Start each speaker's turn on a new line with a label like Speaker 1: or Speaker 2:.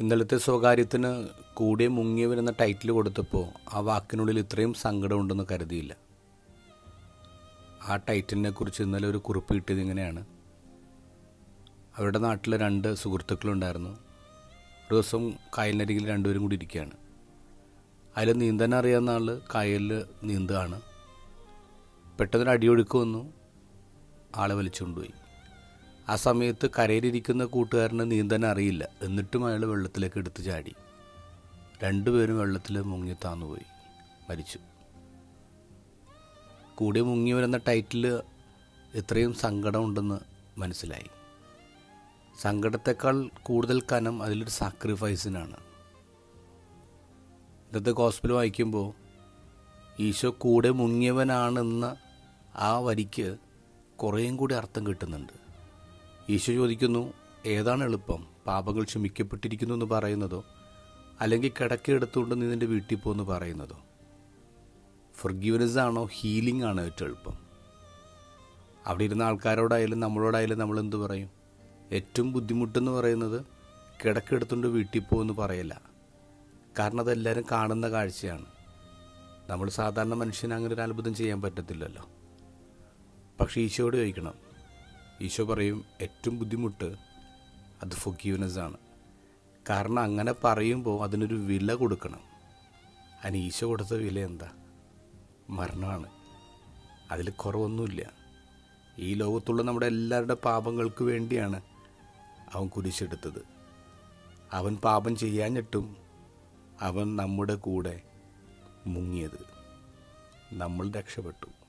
Speaker 1: ഇന്നലത്തെ സ്വകാര്യത്തിന് കൂടെ മുങ്ങിയവൻ എന്ന ടൈറ്റിൽ കൊടുത്തപ്പോൾ ആ വാക്കിനുള്ളിൽ ഇത്രയും സങ്കടമുണ്ടെന്ന് കരുതിയില്ല. ആ ടൈറ്റിലിനെ കുറിച്ച് ഇന്നലെ ഒരു കുറിപ്പ് കിട്ടിയത് ഇങ്ങനെയാണ്. അവരുടെ നാട്ടിൽ രണ്ട് സുഹൃത്തുക്കളുണ്ടായിരുന്നു. ഒരു ദിവസം കായലിനരികിൽ രണ്ടുപേരും കൂടി ഇരിക്കുകയാണ്. അതിൽ നീന്താൻ അറിയാവുന്ന ആൾ കായലിൽ നീന്തുകയാണ്. പെട്ടെന്നൊരു അടിയൊഴുക്ക് വന്നു. ആളെ വലിച്ചുകൊണ്ടുപോയി. ആ സമയത്ത് കരയിലിരിക്കുന്ന കൂട്ടുകാരന് നീന്താൻ അറിയില്ല. എന്നിട്ടും അയാൾ വെള്ളത്തിലേക്ക് എടുത്ത് ചാടി. രണ്ടുപേരും വെള്ളത്തിൽ മുങ്ങി താന്നുപോയി. മരിച്ചു. കൂടെ മുങ്ങിയവരെന്ന ടൈറ്റിൽ ഇത്രയും സങ്കടമുണ്ടെന്ന് മനസ്സിലായി. സങ്കടത്തെക്കാൾ കൂടുതൽ കനം അതിലൊരു സാക്രിഫൈസിനാണ് ഇന്നത്തെ ഗോസ്പിൽ വായിക്കുമ്പോൾ ഈശോ കൂടെ മുങ്ങിയവനാണെന്ന ആ വരിക്ക് കുറേയും കൂടി അർത്ഥം കിട്ടുന്നുണ്ട്. ഈശോ ചോദിക്കുന്നു ഏതാണ് എളുപ്പം? പാപങ്ങൾ ക്ഷമിക്കപ്പെട്ടിരിക്കുന്നു എന്ന് പറയുന്നതോ? അല്ലെങ്കിൽ കിടക്കെടുത്തുകൊണ്ട് നീ നിന്റെ വീട്ടിൽ പോകുമെന്ന് പറയുന്നതോ? ഫൊർഗീവനസ് ആണോ? ഹീലിംഗ് ആണോ ഏറ്റവും എളുപ്പം? അവിടെ ഇരുന്ന ആൾക്കാരോടായാലും നമ്മളോടായാലും നമ്മൾ എന്ത് പറയും? ഏറ്റവും ബുദ്ധിമുട്ടെന്ന് പറയുന്നത് കിടക്കെടുത്തുകൊണ്ട് വീട്ടിൽ പോകുമെന്ന് പറയല്ല. കാരണം അതെല്ലാവരും കാണുന്ന കാഴ്ചയാണ്. നമ്മൾ സാധാരണ മനുഷ്യന് അങ്ങനെ ഒരു അത്ഭുതം ചെയ്യാൻ പറ്റത്തില്ലല്ലോ. പക്ഷേ ഈശോയോട് ചോദിക്കണം ഈശോ പറയും ഏറ്റവും ബുദ്ധിമുട്ട് അത് ഫൊഗീവ്നെസ് ആണ്. കാരണം അങ്ങനെ പറയുമ്പോൾ അതിനൊരു വില കൊടുക്കണം. അതിന് ഈശോ കൊടുത്ത വില എന്താ? മരണമാണ്. അതിൽ കുറവൊന്നുമില്ല. ഈ ലോകത്തുള്ള നമ്മുടെ എല്ലാവരുടെ പാപങ്ങൾക്ക് വേണ്ടിയാണ് അവൻ കുരിശെടുത്തത്. അവൻ പാപം ചെയ്യാഞ്ഞിട്ടും അവൻ നമ്മുടെ കൂടെ മുങ്ങിയത്. നമ്മൾ രക്ഷപ്പെട്ടു.